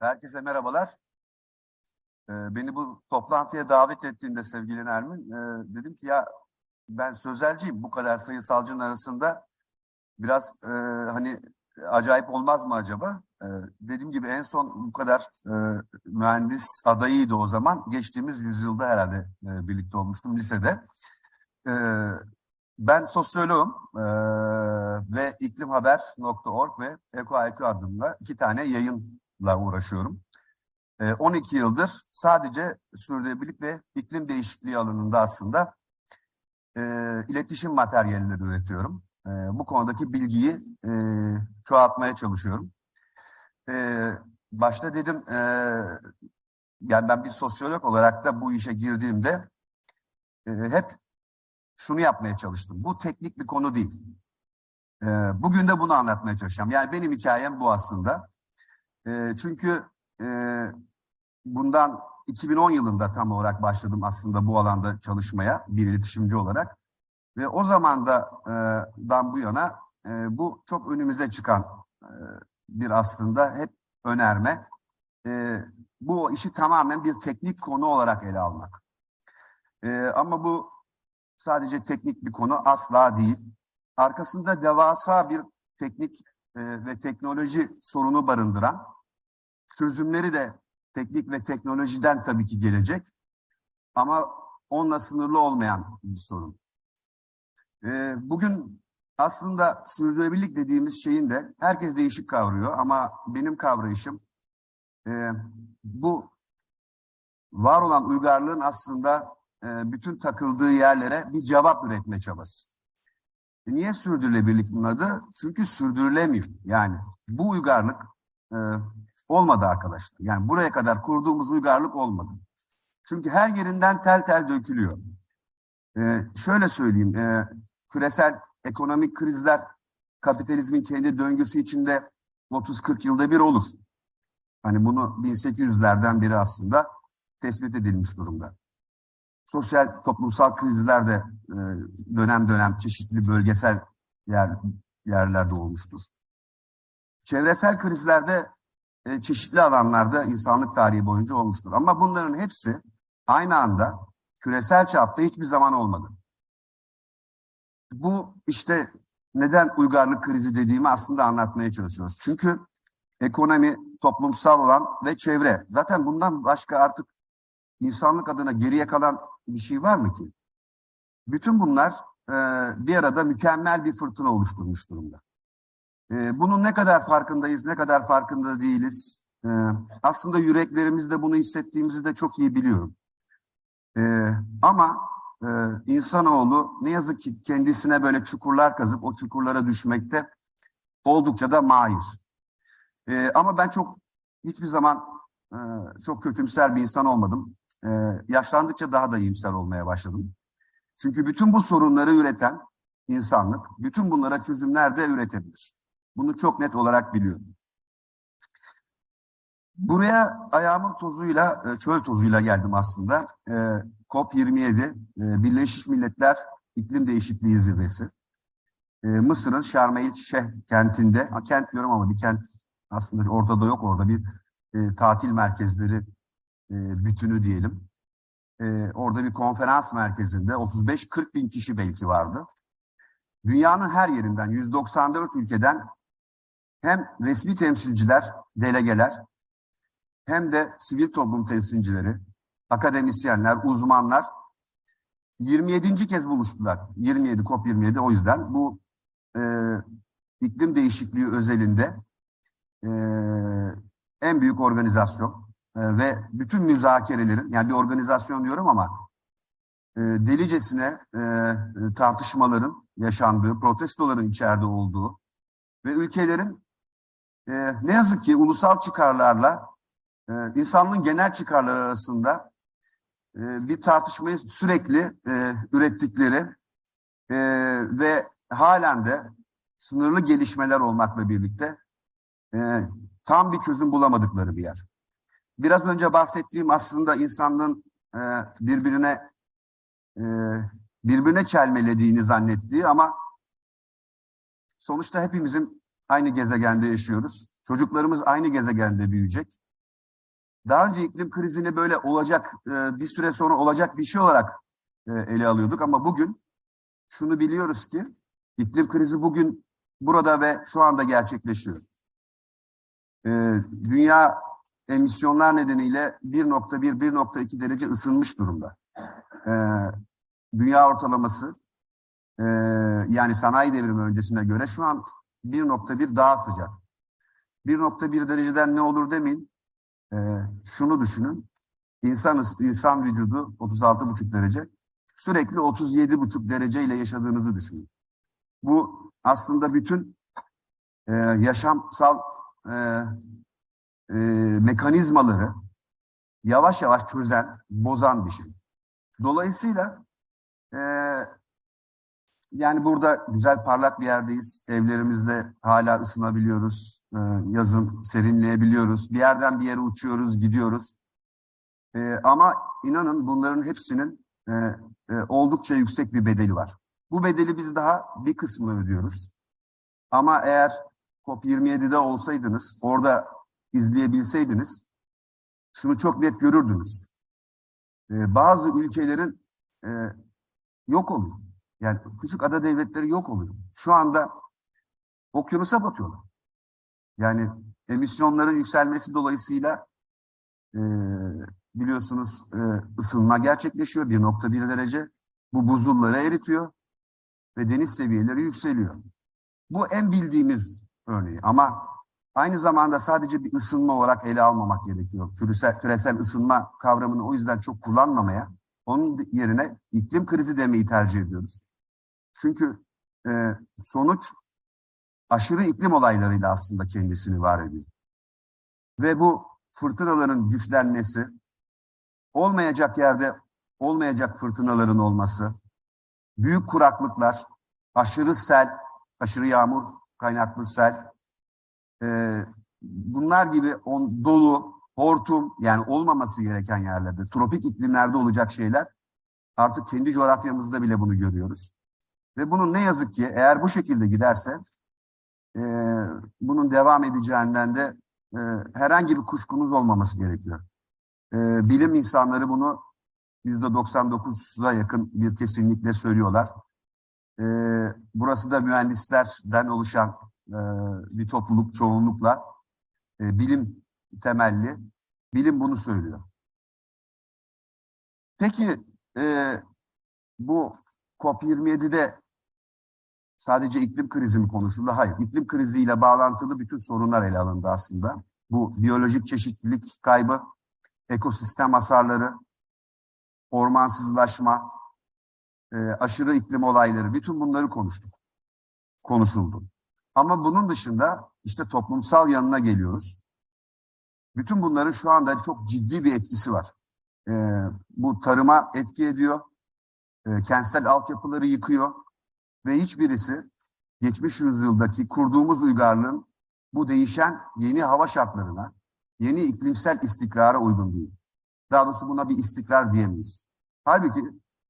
Herkese merhabalar. Ee, beni bu toplantıya davet ettiğinde sevgili Nermin, e, dedim ki ya ben sözelciyim. Bu kadar sayısalcının arasında biraz e, hani acayip olmaz mı acaba? E, dediğim gibi en son bu kadar e, mühendis adayıydı o zaman. Geçtiğimiz yüzyılda herhalde e, birlikte olmuştum lisede. E, ben sosyoloğum e, ve iklimhaber.org ve EkoIQ adında iki tane yayınla uğraşıyorum. E, 12 yıldır sadece sürdürülebilirlik ve iklim değişikliği alanında aslında e, iletişim materyalleri üretiyorum. E, bu konudaki bilgiyi e, çoğaltmaya çalışıyorum. Başta dedim, yani ben bir sosyolog olarak da bu işe girdiğimde hep şunu yapmaya çalıştım. Bu teknik bir konu değil. Bugün de bunu anlatmaya çalışacağım. Yani benim hikayem bu aslında. E, çünkü e, bundan 2010 yılında tam olarak başladım aslında bu alanda çalışmaya bir iletişimci olarak. Ve o zamanda e, bu yana e, bu çok önümüze çıkan e, bir aslında hep önerme. E, bu işi tamamen bir teknik konu olarak ele almak. Ama bu sadece teknik bir konu asla değil. Arkasında devasa bir teknik ve teknoloji sorunu barındıran, çözümleri de teknik ve teknolojiden tabii ki gelecek ama onunla sınırlı olmayan bir sorun. E, bugün aslında sürdürülebilirlik dediğimiz şeyin de herkes değişik kavruyor ama benim kavrayışım e, bu var olan uygarlığın aslında e, bütün takıldığı yerlere bir cevap üretme çabası. E, niye sürdürülebilirlik bunun adı? Çünkü sürdürülemiyor. Yani bu uygarlık e, olmadı arkadaşlar. Yani buraya kadar kurduğumuz uygarlık olmadı. Çünkü her yerinden tel tel dökülüyor. E, şöyle söyleyeyim, e, küresel ekonomik krizler kapitalizmin kendi döngüsü içinde 30-40 yılda bir olur. Hani bunu 1800'lerden beri aslında tespit edilmiş durumda sosyal toplumsal krizler de e, dönem dönem çeşitli bölgesel yer, yerlerde olmuştur. Çevresel krizlerde e, çeşitli alanlarda insanlık tarihi boyunca olmuştur. Ama bunların hepsi aynı anda küresel çapta hiçbir zaman olmadı. Bu işte neden uygarlık krizi dediğimi aslında anlatmaya çalışıyoruz. Çünkü ekonomi, toplumsal olan ve çevre. Zaten bundan başka artık insanlık adına geriye kalan bir şey var mı ki? Bütün bunlar e, bir arada mükemmel bir fırtına oluşturmuş durumda. E, bunun ne kadar farkındayız, ne kadar farkında değiliz. E, aslında yüreklerimizde bunu hissettiğimizi de çok iyi biliyorum. E, ama e, insanoğlu ne yazık ki kendisine böyle çukurlar kazıp o çukurlara düşmekte oldukça da mahir. E, ama ben çok hiçbir zaman e, çok kötümser bir insan olmadım e, yaşlandıkça daha da iyimser olmaya başladım. Çünkü bütün bu sorunları üreten insanlık, bütün bunlara çözümler de üretebilir. Bunu çok net olarak biliyorum. Buraya ayağımın tozuyla, e, çöl tozuyla geldim aslında. E, COP27, e, Birleşmiş Milletler İklim Değişikliği Zirvesi. Mısır'ın Şarm El Şeyh kentinde, kent diyorum ama bir kent aslında ortada yok orada bir tatil merkezleri bütünü diyelim. Orada bir konferans merkezinde 35-40 bin kişi belki vardı. Dünyanın her yerinden 194 ülkeden hem resmi temsilciler, delegeler hem de sivil toplum temsilcileri, akademisyenler, uzmanlar 27. kez buluştular. 27 COP27 o yüzden bu e, iklim değişikliği özelinde e, en büyük organizasyon e, ve bütün müzakerelerin, yani bir organizasyon diyorum ama e, delicesine e, tartışmaların yaşandığı, protestoların içeride olduğu ve ülkelerin e, ne yazık ki ulusal çıkarlarla e, insanlığın genel çıkarları arasında e, bir tartışmayı sürekli e, ürettikleri e, ve halen de sınırlı gelişmeler olmakla birlikte e, tam bir çözüm bulamadıkları bir yer. Biraz önce bahsettiğim aslında insanlığın e, birbirine e, birbirine çelmelediğini zannettiği ama sonuçta hepimizin aynı gezegende yaşıyoruz. Çocuklarımız aynı gezegende büyüyecek. daha önce iklim krizini böyle olacak, e, bir süre sonra olacak bir şey olarak e, ele alıyorduk. Ama bugün şunu biliyoruz ki iklim krizi bugün burada ve şu anda gerçekleşiyor. E, dünya emisyonlar nedeniyle 1.1-1.2 derece ısınmış durumda. Dünya ortalaması yani sanayi devrimi öncesine göre şu an 1.1 daha sıcak. 1.1 dereceden ne olur demeyin. E, şunu düşünün. İnsan, insan vücudu 36,5 derece. Sürekli 37,5 dereceyle yaşadığınızı düşünün. Bu aslında bütün e, yaşamsal e, e, mekanizmaları yavaş yavaş çözen, bozan bir şey. Dolayısıyla e, yani burada güzel parlak bir yerdeyiz. Evlerimizde hala ısınabiliyoruz. E, yazın serinleyebiliyoruz. Bir yerden bir yere uçuyoruz, gidiyoruz. E, ama inanın bunların hepsinin e, e, oldukça yüksek bir bedeli var. Bu bedeli biz daha bir kısmını ödüyoruz. Ama eğer COP27'de olsaydınız, orada izleyebilseydiniz, şunu çok net görürdünüz. E, bazı ülkelerin e, yok oluyor. Yani küçük ada devletleri yok oluyor. Şu anda okyanusa batıyorlar. Yani emisyonların yükselmesi dolayısıyla e, biliyorsunuz e, ısınma gerçekleşiyor 1.1 derece. Bu buzulları eritiyor ve deniz seviyeleri yükseliyor. Bu en bildiğimiz örneği ama aynı zamanda sadece bir ısınma olarak ele almamak gerekiyor. Küresel, küresel ısınma kavramını o yüzden çok kullanmamaya, onun yerine iklim krizi demeyi tercih ediyoruz. Çünkü e, sonuç aşırı iklim olaylarıyla aslında kendisini var ediyor. Ve bu fırtınaların güçlenmesi, olmayacak yerde olmayacak fırtınaların olması, büyük kuraklıklar, aşırı sel, aşırı yağmur kaynaklı sel, e, bunlar gibi on, dolu, hortum yani olmaması gereken yerlerde, tropik iklimlerde olacak şeyler artık kendi coğrafyamızda bile bunu görüyoruz. Ve bunun ne yazık ki eğer bu şekilde giderse e, bunun devam edeceğinden de e, herhangi bir kuşkunuz olmaması gerekiyor. E, bilim insanları bunu %99'a yakın bir kesinlikle söylüyorlar. E, burası da mühendislerden oluşan e, bir topluluk çoğunlukla e, bilim temelli. Bilim bunu söylüyor. Peki e, bu COP27'de sadece iklim krizi mi konuşuldu? Hayır. İklim kriziyle bağlantılı bütün sorunlar ele alındı aslında. Bu biyolojik çeşitlilik kaybı, ekosistem hasarları, ormansızlaşma, e, aşırı iklim olayları, bütün bunları konuştuk. Konuşuldu. Ama bunun dışında işte toplumsal yanına geliyoruz. Bütün bunların şu anda çok ciddi bir etkisi var. E, bu tarıma etki ediyor, e, kentsel altyapıları yıkıyor ve hiçbirisi geçmiş yüzyıldaki kurduğumuz uygarlığın bu değişen yeni hava şartlarına, yeni iklimsel istikrara uygun değil. Daha doğrusu buna bir istikrar diyemeyiz. Halbuki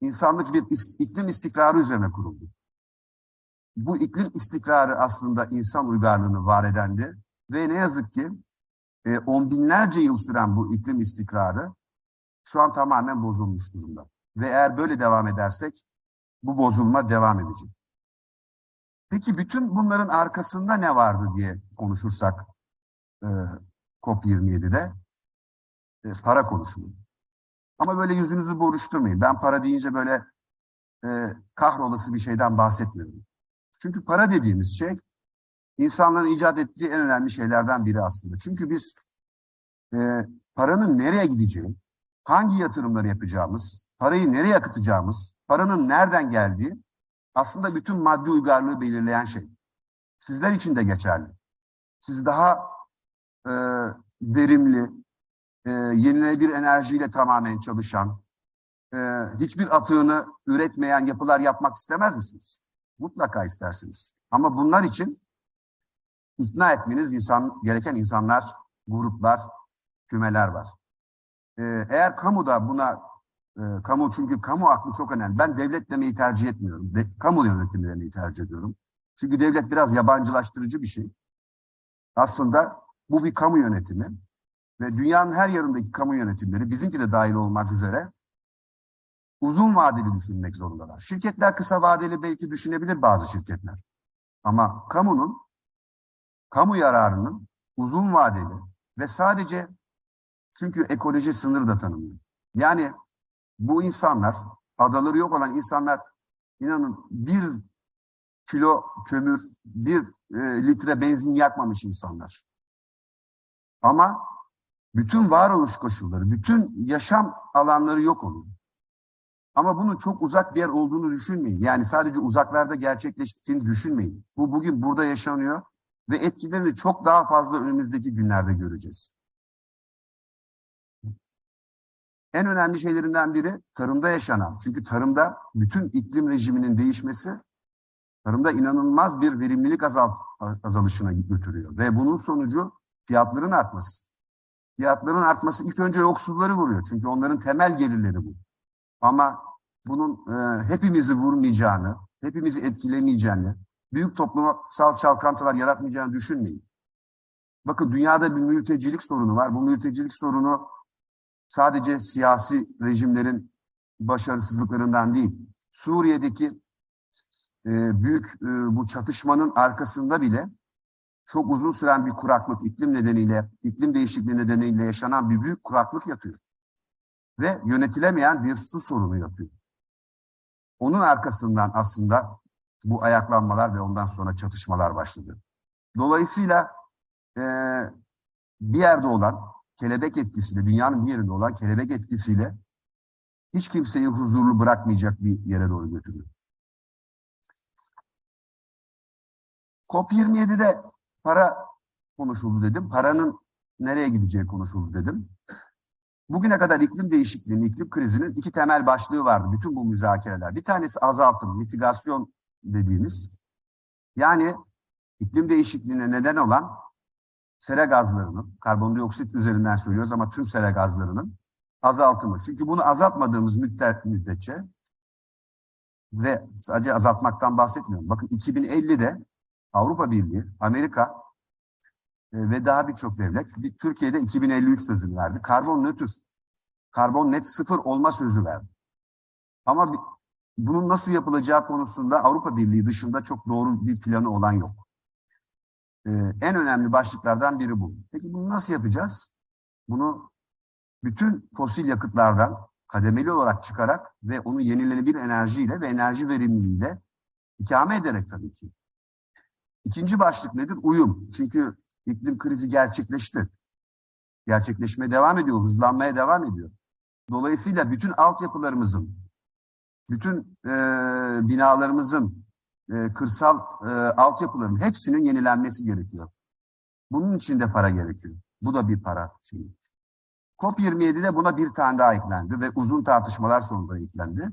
insanlık bir iklim istikrarı üzerine kuruldu. Bu iklim istikrarı aslında insan uygarlığını var edendi ve ne yazık ki e, on binlerce yıl süren bu iklim istikrarı şu an tamamen bozulmuş durumda. Ve eğer böyle devam edersek bu bozulma devam edecek. Peki bütün bunların arkasında ne vardı diye konuşursak e, COP27'de e, para konuşuluyor. Ama böyle yüzünüzü buruşturmayın. Ben para deyince böyle e, kahrolası bir şeyden bahsetmiyorum. Çünkü para dediğimiz şey insanların icat ettiği en önemli şeylerden biri aslında. Çünkü biz e, paranın nereye gideceği, hangi yatırımları yapacağımız, parayı nereye akıtacağımız, paranın nereden geldiği aslında bütün maddi uygarlığı belirleyen şey. Sizler için de geçerli. Siz daha e, verimli, e, yenilenebilir enerjiyle tamamen çalışan, e, hiçbir atığını üretmeyen yapılar yapmak istemez misiniz? Mutlaka istersiniz. Ama bunlar için ikna etmeniz insan, gereken insanlar, gruplar, kümeler var. E, eğer kamuda buna, e, kamu çünkü kamu aklı çok önemli. Ben devlet demeyi tercih etmiyorum. De, kamu yönetimi demeyi tercih ediyorum. Çünkü devlet biraz yabancılaştırıcı bir şey. Aslında bu bir kamu yönetimi. ve dünyanın her yerindeki kamu yönetimleri bizimki de dahil olmak üzere uzun vadeli düşünmek zorundalar. Şirketler kısa vadeli belki düşünebilir bazı şirketler. Ama kamunun, kamu yararının uzun vadeli ve sadece çünkü ekoloji sınır da tanımıyor. Yani bu insanlar, adaları yok olan insanlar inanın bir kilo kömür, bir e, litre benzin yakmamış insanlar. Ama bütün varoluş koşulları, bütün yaşam alanları yok oluyor. Ama bunun çok uzak bir yer olduğunu düşünmeyin. Yani sadece uzaklarda gerçekleştiğini düşünmeyin. Bu bugün burada yaşanıyor ve etkilerini çok daha fazla önümüzdeki günlerde göreceğiz. En önemli şeylerinden biri tarımda yaşanan. Çünkü tarımda bütün iklim rejiminin değişmesi tarımda inanılmaz bir verimlilik azalt, azalışına götürüyor. Ve bunun sonucu fiyatların artması. Fiyatların artması ilk önce yoksulları vuruyor. Çünkü onların temel gelirleri bu. Ama bunun e, hepimizi vurmayacağını, hepimizi etkilemeyeceğini, büyük toplumsal çalkantılar yaratmayacağını düşünmeyin. Bakın dünyada bir mültecilik sorunu var. Bu mültecilik sorunu sadece siyasi rejimlerin başarısızlıklarından değil. Suriye'deki e, büyük e, bu çatışmanın arkasında bile çok uzun süren bir kuraklık, iklim nedeniyle, iklim değişikliği nedeniyle yaşanan bir büyük kuraklık yatıyor. Ve yönetilemeyen bir su sorunu yapıyor. Onun arkasından aslında bu ayaklanmalar ve ondan sonra çatışmalar başladı. Dolayısıyla e, bir yerde olan kelebek etkisiyle, dünyanın bir yerinde olan kelebek etkisiyle hiç kimseyi huzurlu bırakmayacak bir yere doğru götürüyor. COP27'de para konuşuldu dedim. Paranın nereye gideceği konuşuldu dedim. Bugüne kadar iklim değişikliğinin, iklim krizinin iki temel başlığı vardı bütün bu müzakereler. Bir tanesi azaltım, mitigasyon dediğimiz. Yani iklim değişikliğine neden olan sera gazlarının, karbondioksit üzerinden söylüyoruz ama tüm sera gazlarının azaltımı. Çünkü bunu azaltmadığımız müddet, müddetçe ve sadece azaltmaktan bahsetmiyorum. Bakın 2050'de Avrupa Birliği, Amerika e, ve daha birçok devlet bir Türkiye'de 2053 sözünü verdi. Karbon nötr, karbon net sıfır olma sözü verdi. Ama bunun nasıl yapılacağı konusunda Avrupa Birliği dışında çok doğru bir planı olan yok. Ee, en önemli başlıklardan biri bu. Peki bunu nasıl yapacağız? Bunu bütün fosil yakıtlardan kademeli olarak çıkarak ve onu yenilenebilir enerjiyle ve enerji verimliliğiyle ikame ederek tabii ki. İkinci başlık nedir? Uyum. Çünkü iklim krizi gerçekleşti. Gerçekleşmeye devam ediyor, hızlanmaya devam ediyor. Dolayısıyla bütün altyapılarımızın, bütün e, binalarımızın, e, kırsal e, altyapıların hepsinin yenilenmesi gerekiyor. Bunun için de para gerekiyor. Bu da bir para şeyi. COP27'de buna bir tane daha eklendi ve uzun tartışmalar sonunda eklendi.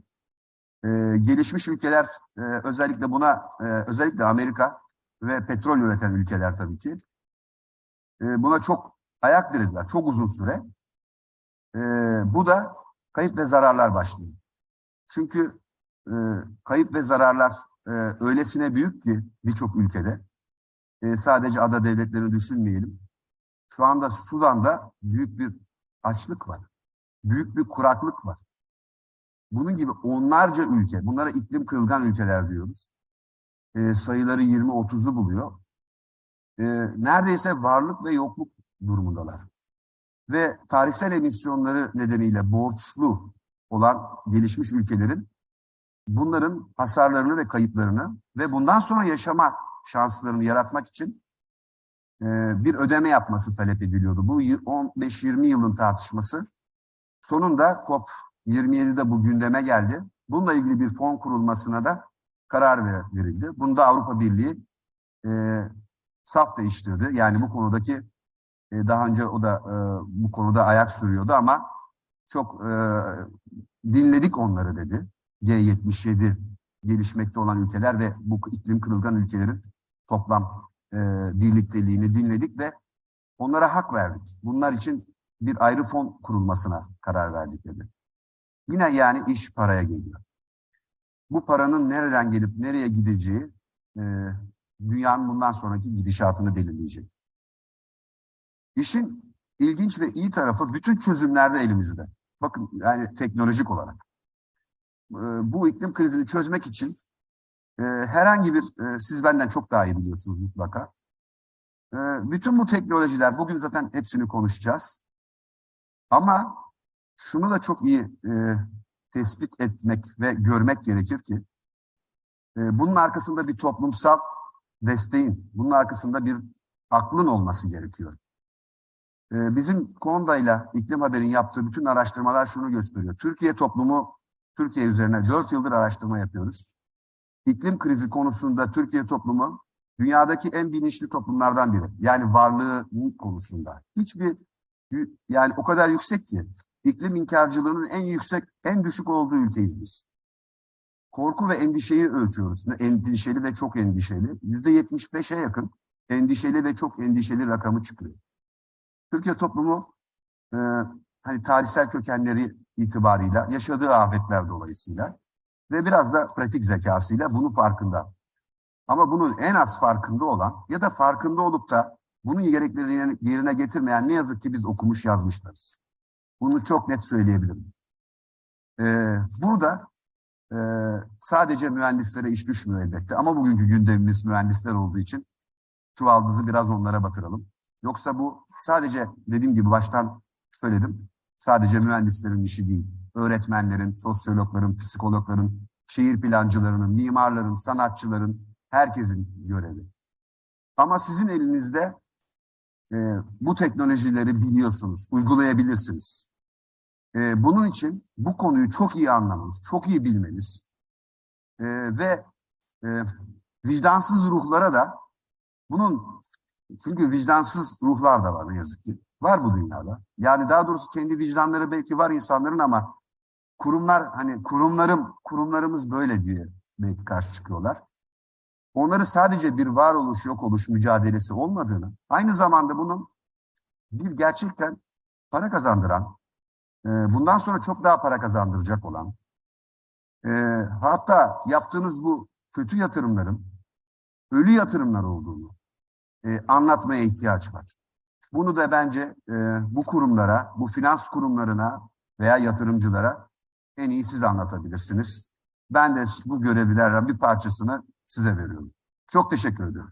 E, gelişmiş ülkeler e, özellikle buna, e, özellikle Amerika ve petrol üreten ülkeler tabii ki e, buna çok ayak dirediler. Çok uzun süre. E, bu da kayıp ve zararlar başlıyor. Çünkü e, kayıp ve zararlar e, öylesine büyük ki birçok ülkede. E, sadece ada devletlerini düşünmeyelim. Şu anda Sudan'da büyük bir açlık var. Büyük bir kuraklık var. Bunun gibi onlarca ülke, bunlara iklim kırılgan ülkeler diyoruz. E, sayıları 20-30'u buluyor. E, neredeyse varlık ve yokluk durumundalar. Ve tarihsel emisyonları nedeniyle borçlu olan gelişmiş ülkelerin bunların hasarlarını ve kayıplarını ve bundan sonra yaşama şanslarını yaratmak için e, bir ödeme yapması talep ediliyordu. Bu 15-20 yılın tartışması sonunda COP27'de bu gündeme geldi. Bununla ilgili bir fon kurulmasına da karar verildi. Bunda Avrupa Birliği e, saf değiştirdi. Yani bu konudaki e, daha önce o da e, bu konuda ayak sürüyordu ama çok e, dinledik onları dedi. G77 gelişmekte olan ülkeler ve bu iklim kırılgan ülkelerin toplam e, birlikteliğini dinledik ve onlara hak verdik. Bunlar için bir ayrı fon kurulmasına karar verdik dedi. Yine yani iş paraya geliyor. Bu paranın nereden gelip nereye gideceği e, dünyanın bundan sonraki gidişatını belirleyecek. İşin ilginç ve iyi tarafı bütün çözümlerde elimizde. Bakın yani teknolojik olarak. Ee, bu iklim krizini çözmek için e, herhangi bir, e, siz benden çok daha iyi biliyorsunuz mutlaka. E, bütün bu teknolojiler, bugün zaten hepsini konuşacağız. Ama şunu da çok iyi tespit etmek ve görmek gerekir ki, bunun arkasında bir toplumsal desteğin, bunun arkasında bir aklın olması gerekiyor. Bizim Konda'yla İklim Haber'in yaptığı bütün araştırmalar şunu gösteriyor. Türkiye toplumu, Türkiye üzerine 4 yıldır araştırma yapıyoruz. İklim krizi konusunda Türkiye toplumu dünyadaki en bilinçli toplumlardan biri. Yani varlığı konusunda. Hiçbir yani o kadar yüksek ki iklim inkarcılığının en yüksek, en düşük olduğu ülkeyiz biz. Korku ve endişeyi ölçüyoruz. Endişeli ve çok endişeli. Yüzde yetmiş beşe yakın endişeli ve çok endişeli rakamı çıkıyor. Türkiye toplumu e, hani tarihsel kökenleri itibarıyla, yaşadığı afetler dolayısıyla ve biraz da pratik zekasıyla bunun farkında. Ama bunun en az farkında olan ya da farkında olup da bunun gereklerini yerine getirmeyen ne yazık ki biz okumuş yazmışlarız. Bunu çok net söyleyebilirim. Ee, burada e, sadece mühendislere iş düşmüyor elbette ama bugünkü gündemimiz mühendisler olduğu için çuvaldızı biraz onlara batıralım. Yoksa bu sadece dediğim gibi baştan söyledim. Sadece mühendislerin işi değil. Öğretmenlerin, sosyologların, psikologların, şehir plancılarının, mimarların, sanatçıların, herkesin görevi. Ama sizin elinizde e, bu teknolojileri biliyorsunuz, uygulayabilirsiniz. E, bunun için bu konuyu çok iyi anlamanız, çok iyi bilmeniz e, ve e, vicdansız ruhlara da bunun çünkü vicdansız ruhlar da var ne yazık ki. Var bu dünyada. Yani daha doğrusu kendi vicdanları belki var insanların ama kurumlar hani kurumlarım kurumlarımız böyle diye belki karşı çıkıyorlar. Onları sadece bir varoluş yok oluş mücadelesi olmadığını, aynı zamanda bunun bir gerçekten para kazandıran, e, bundan sonra çok daha para kazandıracak olan, e, hatta yaptığınız bu kötü yatırımların ölü yatırımlar olduğunu e, anlatmaya ihtiyaç var. Bunu da bence bu kurumlara, bu finans kurumlarına veya yatırımcılara en iyi siz anlatabilirsiniz. Ben de bu görevlilerden bir parçasını size veriyorum. Çok teşekkür ediyorum.